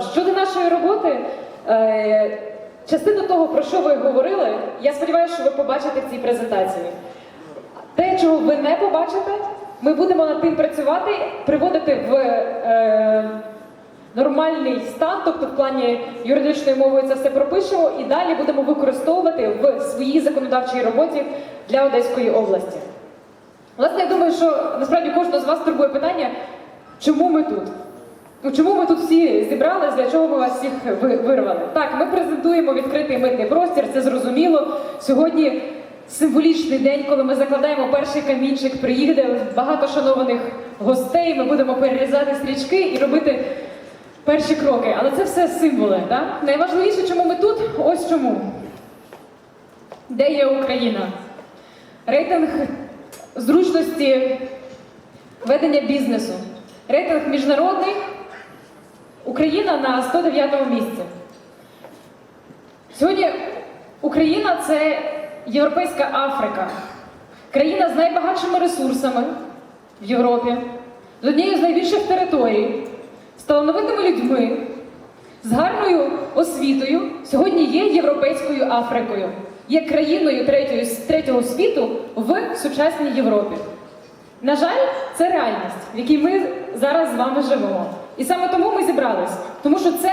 Щодо нашої роботи, е, частину того, про що ви говорили, я сподіваюся, що ви побачите в цій презентації. Те, чого ви не побачите, ми будемо над тим працювати, приводити в е, нормальний стан, тобто в плані юридичної мови це все пропишемо і далі будемо використовувати в своїй законодавчій роботі для Одеської області. Власне, я думаю, що насправді кожного з вас турбує питання, чому ми тут? Ну, чому ми тут всі зібрались, для чого ми вас всіх вирвали? Так, ми презентуємо відкритий митний простір, це зрозуміло. Сьогодні символічний день, коли ми закладаємо перший камінчик, приїде багато шанованих гостей, ми будемо перерізати стрічки і робити перші кроки. Але це все символи. Так? Найважливіше, чому ми тут, ось чому. Де є Україна? Рейтинг зручності ведення бізнесу. Рейтинг міжнародний. Україна на 109 місці. Сьогодні Україна це Європейська Африка, країна з найбагатшими ресурсами в Європі, з однією з найбільших територій, з талановитими людьми, з гарною освітою. Сьогодні є Європейською Африкою, є країною третьої, третього світу в сучасній Європі. На жаль, це реальність, в якій ми зараз з вами живемо. І саме тому ми зібрались. Тому що це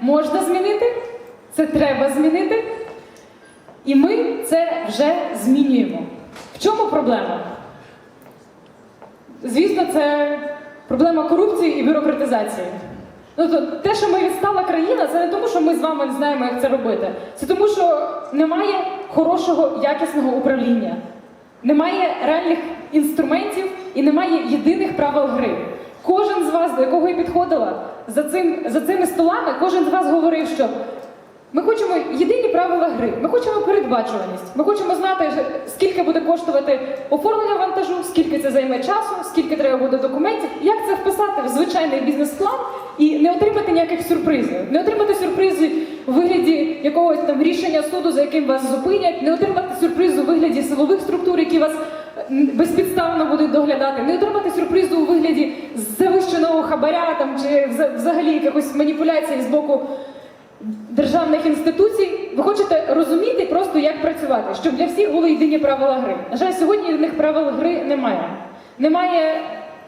можна змінити, це треба змінити, і ми це вже змінюємо. В чому проблема? Звісно, це проблема корупції і бюрократизації. Ну, то, те, що ми відстала країна, це не тому, що ми з вами не знаємо, як це робити. Це тому, що немає хорошого, якісного управління, немає реальних інструментів і немає єдиних правил гри. Вас, до якого я підходила за, цим, за цими столами, кожен з вас говорив, що ми хочемо єдині правила гри, ми хочемо передбачуваність, ми хочемо знати, скільки буде коштувати оформлення вантажу, скільки це займе часу, скільки треба буде документів, як це вписати в звичайний бізнес-план і не отримати ніяких сюрпризів, не отримати сюрпризи у вигляді якогось там рішення суду, за яким вас зупинять, не отримати сюрприз у вигляді силових структур, які вас безпідставно будуть доглядати, не отримати сюрпризу у вигляді завищеного хабаря там чи взагалі якихось маніпуляцій з боку державних інституцій, ви хочете розуміти просто, як працювати, щоб для всіх були єдині правила гри. На жаль, сьогодні єдиних правил гри немає. Немає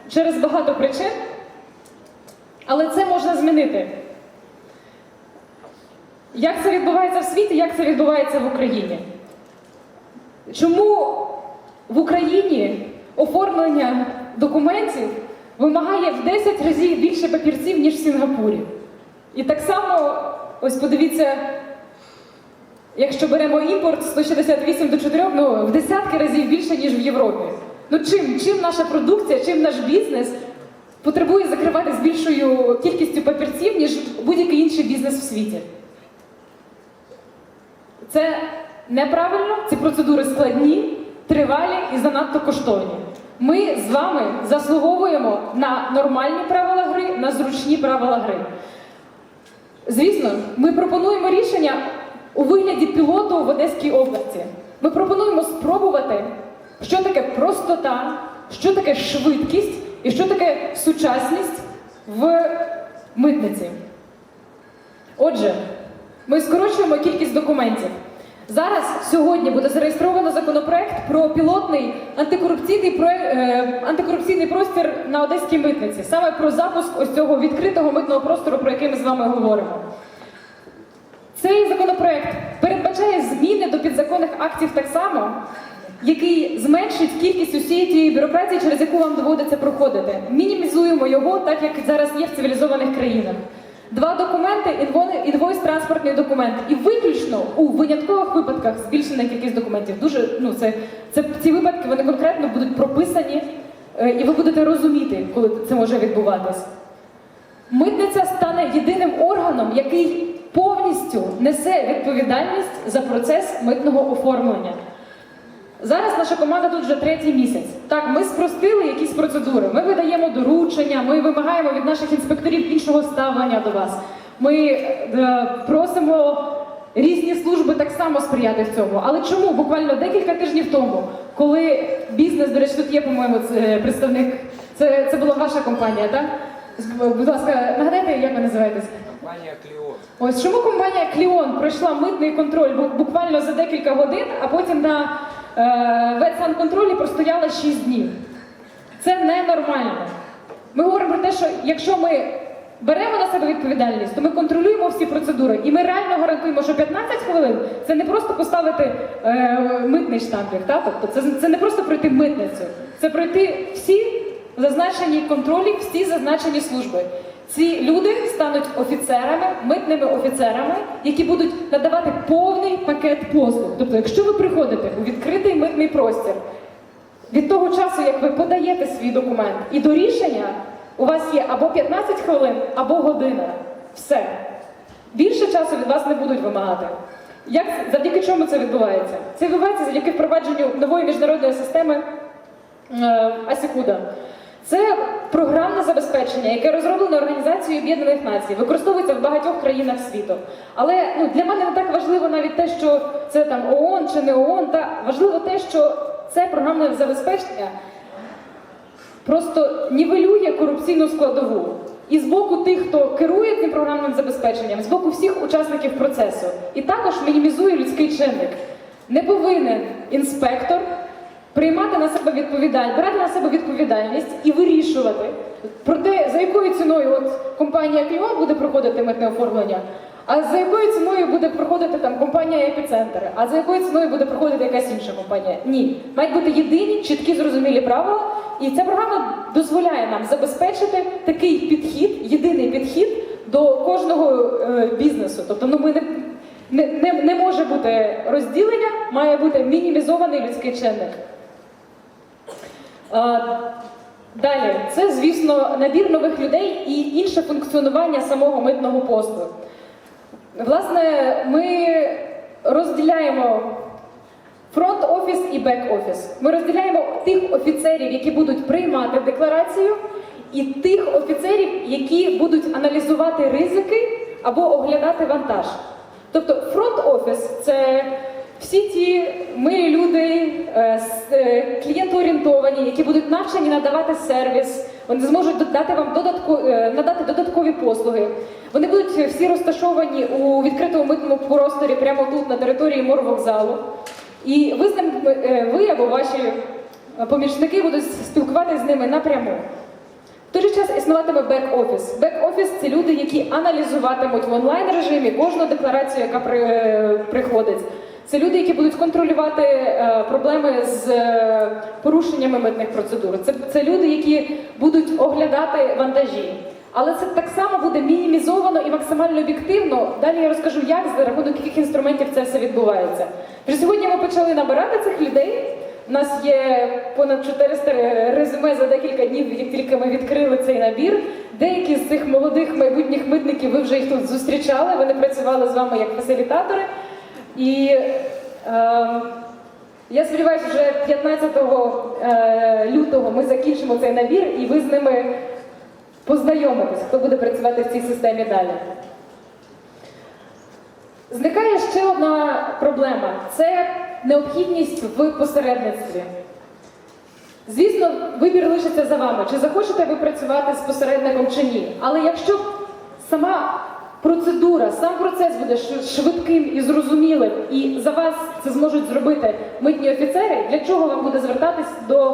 через багато причин, але це можна змінити. Як це відбувається в світі, як це відбувається в Україні? Чому в Україні оформлення документів вимагає в 10 разів більше папірців, ніж в Сінгапурі? І так само, ось подивіться, якщо беремо імпорт 168 до 4, ну в десятки разів більше, ніж в Європі. Ну чим, чим наша продукція, чим наш бізнес потребує закривати з більшою кількістю папірців, ніж будь-який інший бізнес в світі? Це неправильно, ці процедури складні, тривалі і занадто коштовні. Ми з вами заслуговуємо на нормальні правила гри, на зручні правила гри. Звісно, ми пропонуємо рішення у вигляді пілоту в Одеській області. Ми пропонуємо спробувати, що таке простота, що таке швидкість і що таке сучасність в митниці. Отже, ми скорочуємо кількість документів. Зараз сьогодні буде зареєстровано законопроект про пілотний антикорупційний про е, антикорупційний простір на одеській митниці, саме про запуск ось цього відкритого митного простору, про який ми з вами говоримо. Цей законопроект передбачає зміни до підзаконних актів так само, який зменшить кількість усієї тієї бюрократії, через яку вам доводиться проходити. Мінімізуємо його, так як зараз є в цивілізованих країнах. Два документи, інвойс транспортний документ. І виключно у виняткових випадках збільшена кількість документів. Дуже ну це, це ці випадки вони конкретно будуть прописані, е, і ви будете розуміти, коли це може відбуватись. Митниця стане єдиним органом, який повністю несе відповідальність за процес митного оформлення. Зараз наша команда тут вже третій місяць. Так, ми спростили якісь процедури. Ми видаємо доручення, ми вимагаємо від наших інспекторів іншого ставлення до вас. Ми е, просимо різні служби так само сприяти в цьому. Але чому буквально декілька тижнів тому, коли бізнес, до речі, тут є, по-моєму, це представник, це, це була ваша компанія, так? Будь ласка, нагадайте, як ви називаєтесь? Компанія Кліон. Ось чому компанія Кліон пройшла митний контроль бу- буквально за декілька годин, а потім на е, ветсанконтролі простояла 6 днів. Це ненормально. Ми говоримо про те, що якщо ми беремо на себе відповідальність, то ми контролюємо всі процедури. І ми реально гарантуємо, що 15 хвилин це не просто поставити е, митний штампик. Та? Тобто це, це не просто пройти митницю, це пройти всі зазначені контролі, всі зазначені служби. Ці люди стануть офіцерами, митними офіцерами, які будуть надавати повний пакет послуг. Тобто, якщо ви приходите у відкритий митний простір, від того часу, як ви подаєте свій документ, і до рішення у вас є або 15 хвилин, або година. Все. Більше часу від вас не будуть вимагати. Як, завдяки чому це відбувається? Це відбувається завдяки впровадженню нової міжнародної системи е, Асікуда. Це програмне забезпечення, яке розроблено Організацією Об'єднаних Націй, використовується в багатьох країнах світу. Але ну, для мене не так важливо навіть те, що це там ООН чи не ООН, та важливо те, що це програмне забезпечення просто нівелює корупційну складову. І з боку тих, хто керує цим програмним забезпеченням, з боку всіх учасників процесу, і також мінімізує людський чинник. Не повинен інспектор приймати на себе відповідальність, брати на себе відповідальність і вирішувати про те, за якою ціною от компанія Кліон буде проходити митне оформлення, а за якою ціною буде проходити там компанія Епіцентр, а за якою ціною буде проходити якась інша компанія. Ні, мають бути єдині, чіткі, зрозумілі правила, і ця програма дозволяє нам забезпечити такий підхід, єдиний підхід до кожного е, бізнесу. Тобто, ну ми не. Не, не, не може бути розділення, має бути мінімізований людський чинник. Далі, це, звісно, набір нових людей і інше функціонування самого митного посту. Власне, ми розділяємо фронт-офіс і бек-офіс. Ми розділяємо тих офіцерів, які будуть приймати декларацію, і тих офіцерів, які будуть аналізувати ризики або оглядати вантаж. Тобто фронт-офіс це всі ті милі люди, е, е, клієнтоорієнтовані, які будуть навчені надавати сервіс, вони зможуть додати вам додатку, е, надати додаткові послуги. Вони будуть всі розташовані у відкритому митному просторі прямо тут, на території морвокзалу. І ви з ним, ви або ваші помічники будуть спілкуватися з ними напряму. В той же час існуватиме бек-офіс. Бек-офіс це люди, які аналізуватимуть в онлайн режимі кожну декларацію, яка при, приходить. Це люди, які будуть контролювати е, проблеми з е, порушеннями митних процедур. Це, це люди, які будуть оглядати вантажі. Але це так само буде мінімізовано і максимально об'єктивно. Далі я розкажу, як за рахунок яких інструментів це все відбувається. Вже сьогодні ми почали набирати цих людей. У нас є понад 400 резюме за декілька днів, як тільки ми відкрили цей набір. Деякі з цих молодих майбутніх митників ви вже їх тут зустрічали. Вони працювали з вами як фасилітатори. І е, я сподіваюся, вже 15 е, лютого ми закінчимо цей набір, і ви з ними познайомитесь, хто буде працювати в цій системі далі. Зникає ще одна проблема це необхідність в посередництві. Звісно, вибір лишиться за вами, чи захочете ви працювати з посередником чи ні. Але якщо сама процедура, сам процес буде швидким і зрозумілим, і за вас це зможуть зробити митні офіцери, для чого вам буде звертатись до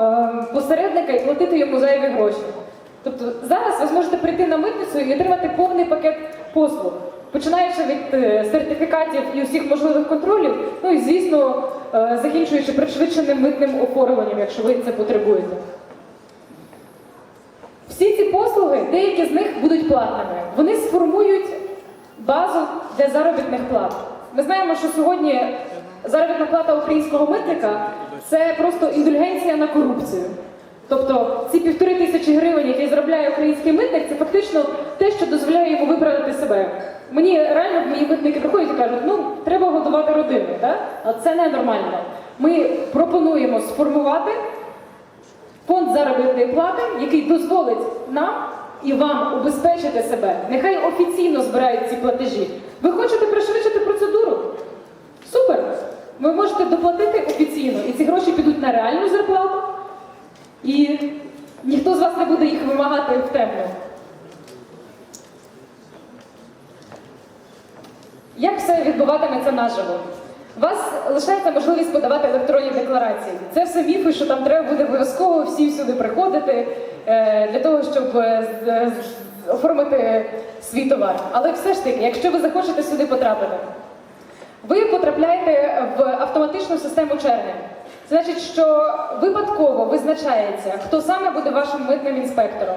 е, посередника і платити йому зайві гроші? Тобто зараз ви зможете прийти на митницю і отримати повний пакет послуг, починаючи від е, сертифікатів і усіх можливих контролів, ну і звісно, е, закінчуючи пришвидшеним митним оформленням, якщо ви це потребуєте. Всі ці послуги, деякі з них будуть платними. Вони сформують базу для заробітних плат. Ми знаємо, що сьогодні заробітна плата українського митника це просто індульгенція на корупцію. Тобто ці півтори тисячі гривень, які заробляє український митник, це фактично те, що дозволяє йому виправдати себе. Мені реально мої митники приходять і кажуть, ну треба годувати родину, так? а це ненормально. Ми пропонуємо сформувати фонд заробітної плати, який дозволить нам і вам убезпечити себе. Нехай офіційно збирають ці платежі. Ви хочете пришвидшити процедуру? Супер! Ви можете доплатити офіційно, і ці гроші підуть на реальну зарплату. І ніхто з вас не буде їх вимагати в темну. Як все відбуватиметься наживо? Вас лишається можливість подавати електронні декларації. Це все міфи, що там треба буде обов'язково всі сюди приходити е, для того, щоб е, з- оформити свій товар. Але все ж таки, якщо ви захочете сюди потрапити, ви потрапляєте в автоматичну систему черги. Значить, що випадково визначається, хто саме буде вашим митним інспектором.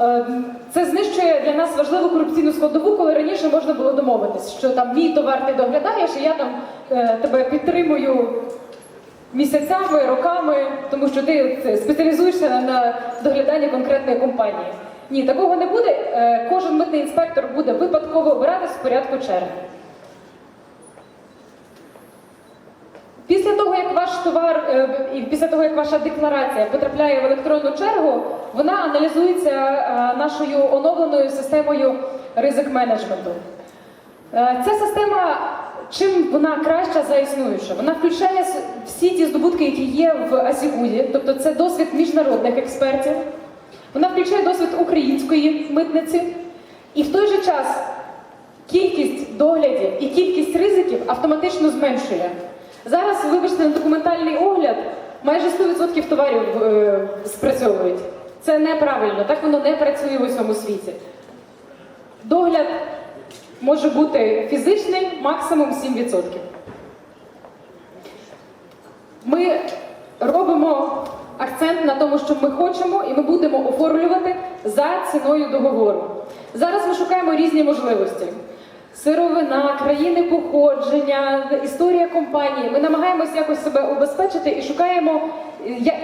Е, Це знищує для нас важливу корупційну складову, коли раніше можна було домовитись, що там мій товар ти доглядаєш, і я там е, тебе підтримую місяцями, роками, тому що ти спеціалізуєшся на, на догляданні конкретної компанії. Ні, такого не буде. Е, Кожен митний інспектор буде випадково обиратись в порядку черги. Після того, як ваш товар е, і після того, як ваша декларація потрапляє в електронну чергу, вона аналізується е, нашою оновленою системою ризик менеджменту. Е, Ця система, чим вона краща за існуючу? Вона включає всі ті здобутки, які є в Асігуді, тобто це досвід міжнародних експертів. Вона включає досвід української митниці, і в той же час кількість доглядів і кількість ризиків автоматично зменшує. Зараз, вибачте, на документальний огляд майже 100% товарів е, спрацьовують. Це неправильно, так воно не працює в усьому світі. Догляд може бути фізичний, максимум 7%. Ми робимо акцент на тому, що ми хочемо, і ми будемо оформлювати за ціною договору. Зараз ми шукаємо різні можливості. Сировина, країни походження, історія компанії. Ми намагаємося якось себе убезпечити і шукаємо,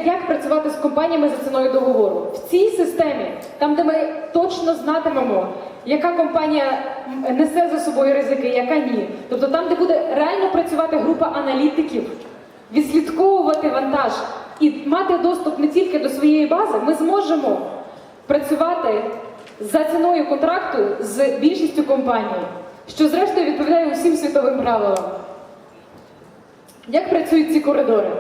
як працювати з компаніями за ціною договору. В цій системі, там, де ми точно знатимемо, яка компанія несе за собою ризики, яка ні. Тобто там, де буде реально працювати група аналітиків, відслідковувати вантаж і мати доступ не тільки до своєї бази, ми зможемо працювати за ціною контракту з більшістю компаній, що зрештою відповідає усім світовим правилам. Як працюють ці коридори?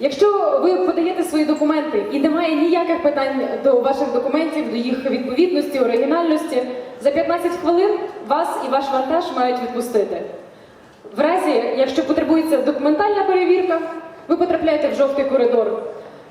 Якщо ви подаєте свої документи і немає ніяких питань до ваших документів, до їх відповідності, оригінальності, за 15 хвилин вас і ваш вантаж мають відпустити. В разі, якщо потребується документальна перевірка, ви потрапляєте в жовтий коридор.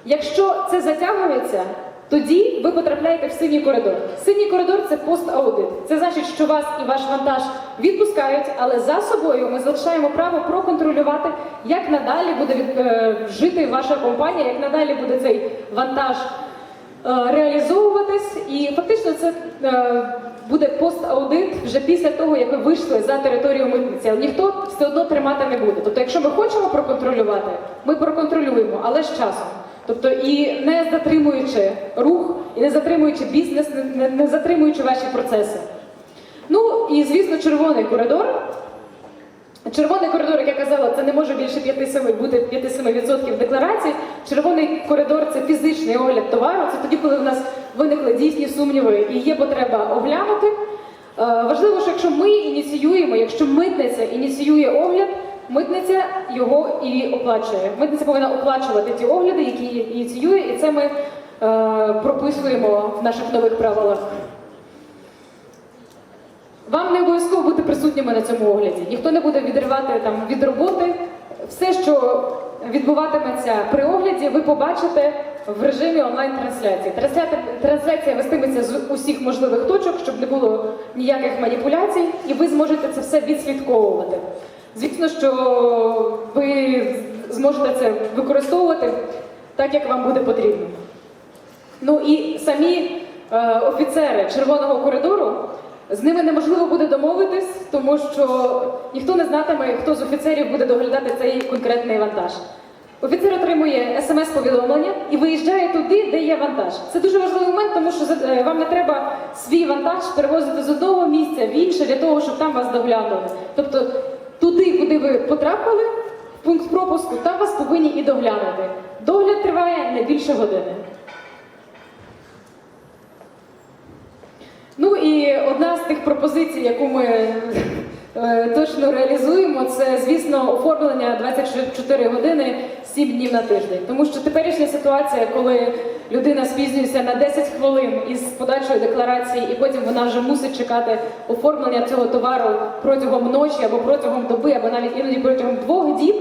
Якщо це затягується, тоді ви потрапляєте в синій коридор. Синій коридор це пост-аудит. Це значить, що вас і ваш вантаж відпускають, але за собою ми залишаємо право проконтролювати, як надалі буде від, е, жити ваша компанія, як надалі буде цей вантаж е, реалізовуватись. І фактично це е, буде пост-аудит вже після того, як ви вийшли за територію митниці. Але ніхто все одно тримати не буде. Тобто, якщо ми хочемо проконтролювати, ми проконтролюємо, але з часом. Тобто і не затримуючи рух, і не затримуючи бізнес, не, не, затримуючи ваші процеси. Ну і звісно, червоний коридор. Червоний коридор, як я казала, це не може більше 5-7 бути 5-7% декларацій. Червоний коридор це фізичний огляд товару. Це тоді, коли в нас виникли дійсні сумніви і є потреба оглянути. Е, Важливо, що якщо ми ініціюємо, якщо митниця ініціює огляд, митниця його і оплачує. Митниця повинна оплачувати ті огляди, які ініціює, і це ми е, прописуємо в наших нових правилах. Вам не обов'язково бути присутніми на цьому огляді. Ніхто не буде відривати там від роботи. Все, що відбуватиметься при огляді, ви побачите в режимі онлайн-трансляції. Трансля- Трансляція вестиметься з усіх можливих точок, щоб не було ніяких маніпуляцій, і ви зможете це все відслідковувати. Звісно, що ви зможете це використовувати так, як вам буде потрібно. Ну і самі е, офіцери червоного коридору з ними неможливо буде домовитись, тому що ніхто не знатиме, хто з офіцерів буде доглядати цей конкретний вантаж. Офіцер отримує смс-повідомлення і виїжджає туди, де є вантаж. Це дуже важливий момент, тому що е, вам не треба свій вантаж перевозити з одного місця в інше для того, щоб там вас доглянули. Тобто туди, куди ви потрапили, в пункт пропуску, там вас повинні і доглянути. Догляд триває не більше години. Ну і одна з тих пропозицій, яку ми е, точно реалізуємо, це, звісно, оформлення 24 години 7 днів на тиждень. Тому що теперішня ситуація, коли людина спізнюється на 10 хвилин із подачою декларації, і потім вона вже мусить чекати оформлення цього товару протягом ночі або протягом доби, або навіть іноді протягом двох діб.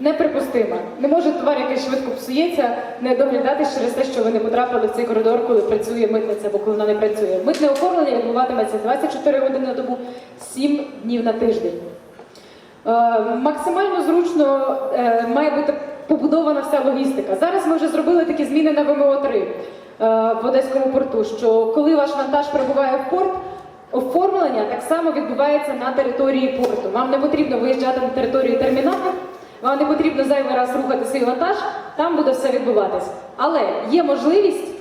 Неприпустима. Не може товар, який швидко псується, не доглядатись через те, що ви не потрапили в цей коридор, коли працює митниця або коли вона не працює. Митне оформлення відбуватиметься 24 години на добу, 7 днів на тиждень. Е, Максимально зручно е, має бути побудована вся логістика. Зараз ми вже зробили такі зміни на ВМО-3 е, в Одеському порту, що коли ваш вантаж прибуває в порт, оформлення так само відбувається на території порту. Вам не потрібно виїжджати на територію терміналу, вам не потрібно зайвий раз рухати свій вантаж, там буде все відбуватись. Але є можливість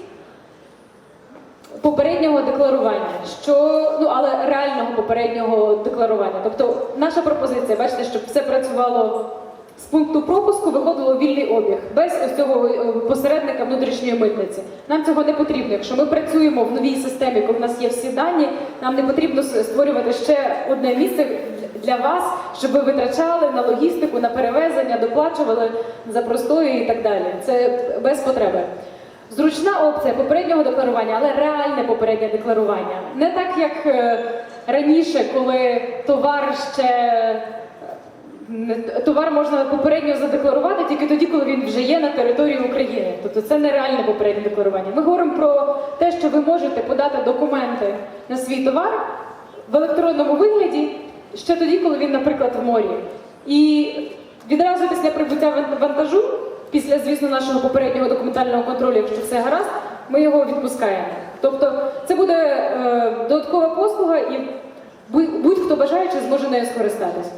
попереднього декларування, що ну але реального попереднього декларування. Тобто, наша пропозиція, бачите, щоб все працювало з пункту пропуску, виходило вільний обіг без ось цього е, посередника внутрішньої митниці. Нам цього не потрібно. Якщо ми працюємо в новій системі, коли в нас є всі дані, нам не потрібно створювати ще одне місце для вас, щоб ви витрачали на логістику, на перевезення, доплачували за простої і так далі. Це без потреби. Зручна опція попереднього декларування, але реальне попереднє декларування. Не так, як е, раніше, коли товар ще товар можна попередньо задекларувати тільки тоді, коли він вже є на території України. Тобто це нереальне попереднє декларування. Ми говоримо про те, що ви можете подати документи на свій товар в електронному вигляді ще тоді, коли він, наприклад, в морі. І відразу після прибуття вантажу, після, звісно, нашого попереднього документального контролю, якщо все гаразд, ми його відпускаємо. Тобто це буде е, додаткова послуга, і будь- будь-хто бажаючи зможе нею скористатись.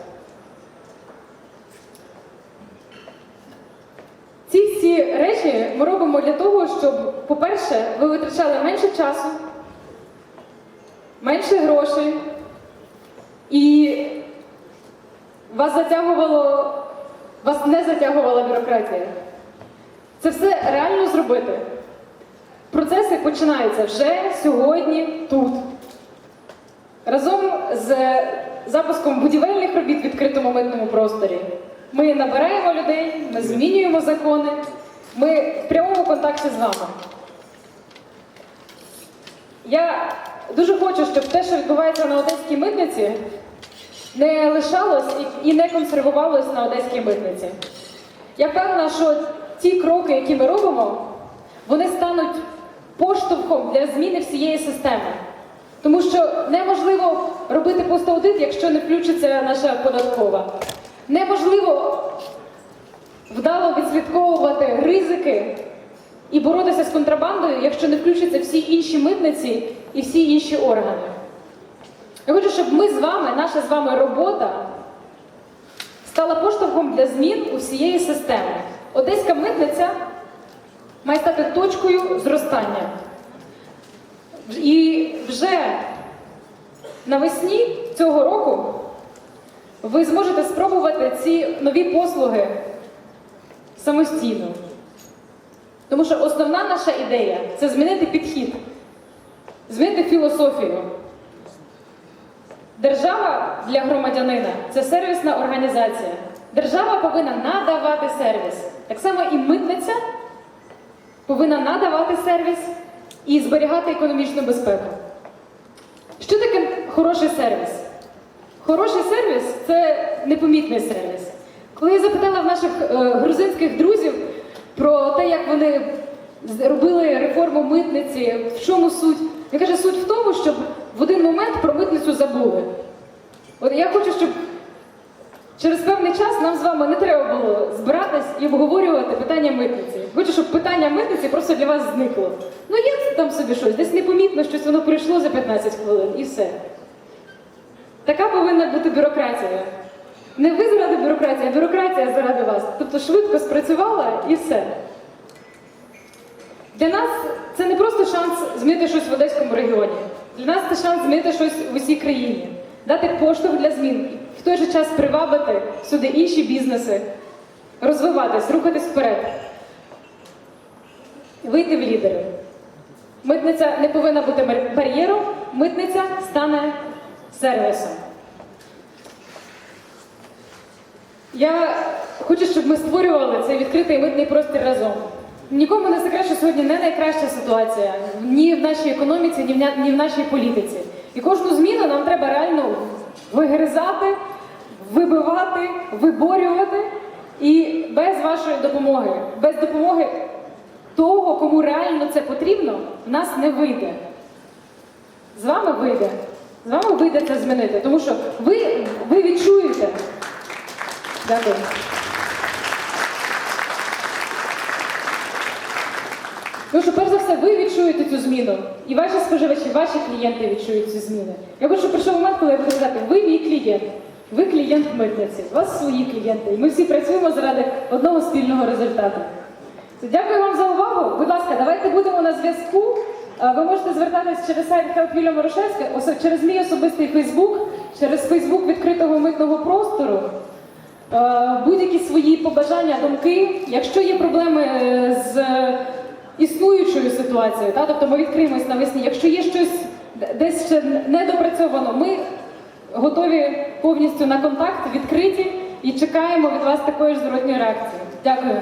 Ці всі речі ми робимо для того, щоб, по-перше, ви витрачали менше часу, менше грошей, і вас затягувало, вас не затягувала бюрократія. Це все реально зробити. Процеси починаються вже сьогодні тут. Разом з запуском будівельних робіт в відкритому митному ми набираємо людей, ми змінюємо закони, ми в прямому контакті з вами. Я дуже хочу, щоб те, що відбувається на одеській митниці, не лишалось і- не консервувалось на одеській митниці. Я впевнена, що ті кроки, які ми робимо, вони стануть поштовхом для зміни всієї системи. Тому що неможливо робити пост-аудит, якщо не включиться наша податкова. Неможливо вдало відслідковувати ризики і боротися з контрабандою, якщо не включаться всі інші митниці і всі інші органи. Я хочу, щоб ми з вами, наша з вами робота стала поштовхом для змін усієї системи. Одеська митниця має стати точкою зростання. І вже навесні цього року ви зможете спробувати ці нові послуги самостійно. Тому що основна наша ідея це змінити підхід, змінити філософію. Держава для громадянина це сервісна організація. Держава повинна надавати сервіс. Так само і митниця повинна надавати сервіс і зберігати економічну безпеку. Що таке хороший сервіс? Хороший сервіс це непомітний сервіс. Коли я запитала в наших е, грузинських друзів про те, як вони робили реформу митниці, в чому суть, він каже, суть в тому, щоб в один момент про митницю забули. От я хочу, щоб через певний час нам з вами не треба було збиратись і обговорювати питання митниці. Хочу, щоб питання митниці просто для вас зникло. Ну є там собі щось, десь непомітно, щось воно прийшло за 15 хвилин і все. Така повинна бути бюрократія. Не ви заради бюрократії, а бюрократія заради вас. Тобто швидко спрацювала і все. Для нас це не просто шанс змінити щось в Одеському регіоні. Для нас це шанс змінити щось в усій країні, дати поштовх для змін, в той же час привабити сюди інші бізнеси, розвиватись, рухатись вперед, вийти в лідери. Митниця не повинна бути бар'єром, митниця стане сервісом. Я хочу, щоб ми створювали цей відкритий митний простір разом. Нікому не секрет, що сьогодні не найкраща ситуація ні в нашій економіці, ні в, нашій політиці. І кожну зміну нам треба реально вигризати, вибивати, виборювати. І без вашої допомоги, без допомоги того, кому реально це потрібно, в нас не вийде. З вами вийде. З вами вийде це змінити, тому що ви, ви відчуєте. Дякую. Тому що, перш за все, ви відчуєте цю зміну, і ваші споживачі, ваші клієнти відчують цю зміну. Я хочу, щоб прийшов момент, коли я буду казати, ви мій клієнт, ви клієнт митниці, у вас свої клієнти, і ми всі працюємо заради одного спільного результату. Дякую вам за увагу. Будь ласка, давайте будемо на зв'язку. Е, Ви можете звертатись через сайт Help Юлія Морошевська, через мій особистий Фейсбук, через Фейсбук відкритого митного простору. Е, Будь-які свої побажання, думки. Якщо є проблеми е, з існуючою ситуацією, та, тобто ми відкриємось навесні. Якщо є щось десь ще недопрацьовано, ми готові повністю на контакт, відкриті і чекаємо від вас такої ж зворотньої реакції. Дякую.